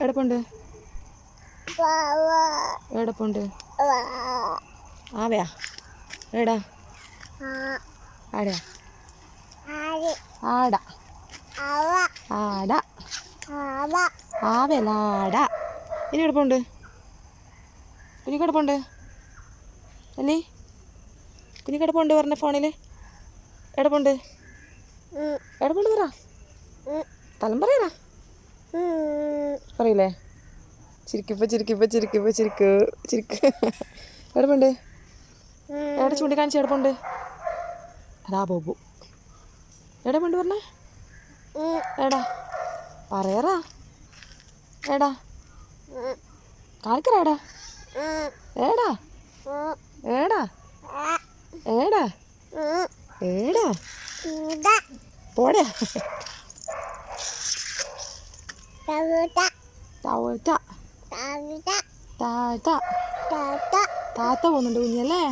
എടപ്പുണ്ട് എവിടെ? പോണ്ട് ആവയാ എടാ ആടാ. ആടാ. ആടാ ആവലാടാ. ഇനി എവിടെ പിന്നെ കിടപ്പുണ്ട് അല്ലേ? പിന്നെ കിടപ്പുണ്ട് പറഞ്ഞ ഫോണിൽ എടപ്പുണ്ട് എടപ്പുണ്ട് പറ? തലം പറയടാ. പറയില്ലേ? ചിരിക്കിപ്പോ ചിരിക്കിപ്പോ ചിരിക്കിപ്പോ ചിരിക്ക് ചിരിക്ക് എടുപ്പുണ്ട് പോണ്ട് എവിടെ ചൂണ്ടിക്കാണിച്ച് എടുപ്പുണ്ട് പോണ്ട് അതാ ബോബു. എവിടെ പണ്ട് പറഞ്ഞേ എടാ പറയറാ. എടാ കാണിക്കറ എടാ. ഏടാ ഏടാ ഏടാ ഏടാ പോടാ. പോകുന്നുണ്ട് കുഞ്ഞല്ലേ?